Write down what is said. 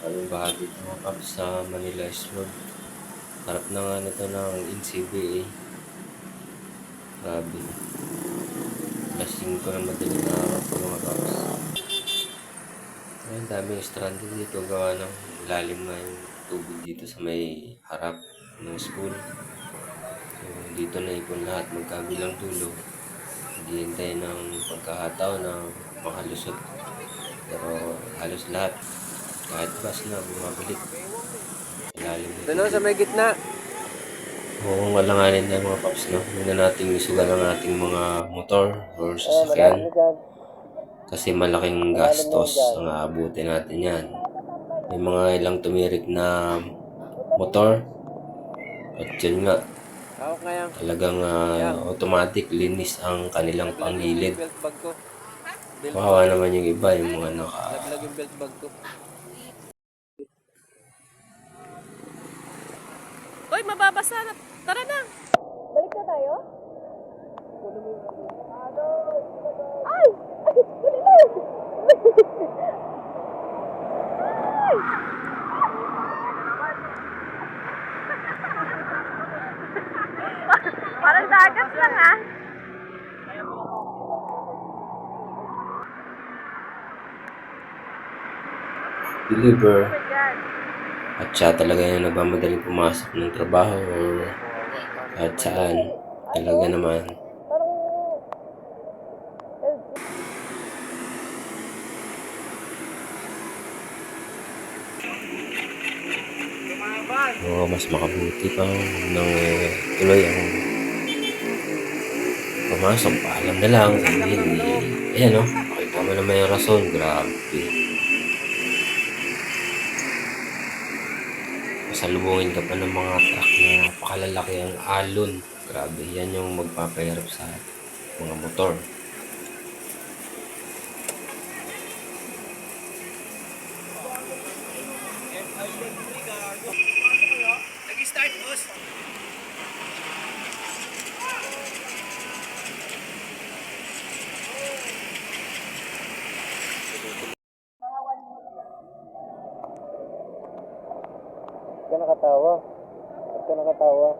baha dito mga paps sa Manila Road. Harap na nga nito ng NCBA. Grabe. Lasing ko ng madaling araw ko mga paps. Ayun, daming stranded dito gawa ng lalim na yung tubig dito sa may harap ng school. So, dito na ipon lahat magkabilang dulo. Naghihintay ng pagkakataon na makalusot. Pero halos lahat, kahit bus na bumabalik. Lalim dito. Doon sa may gitna. Kung alanganin na mga paps, no? Muna nating isugal ang ating mga motor or sasakyan. Kasi malaking gastos ang aabutin natin yan. May mga ilang tumirik na motor. At yun nga, talagang ah, automatic linis ang kanilang panggilid. Kawawa naman yung iba, yung mga naka... mababasa na. Tara na. Balik na tayo? Ay! Ay! Dali na! Parang dagat lang ah. deliver Oh my God. At siya talaga yung nagmamadaling pumasok ng trabaho or at saan talaga naman. Oo, mas makabuti pa nang eh, tuloy ang pumasok. Paalam na lang. Eh, ayan o. Makita mo naman yung rason. Grabe. Pasalubungin ka pa ng mga truck na napakalalaki ang alon. Grabe, yan yung magpapahirap sa mga motor. Ba't ka nakatawa? Ba't ka nakatawa?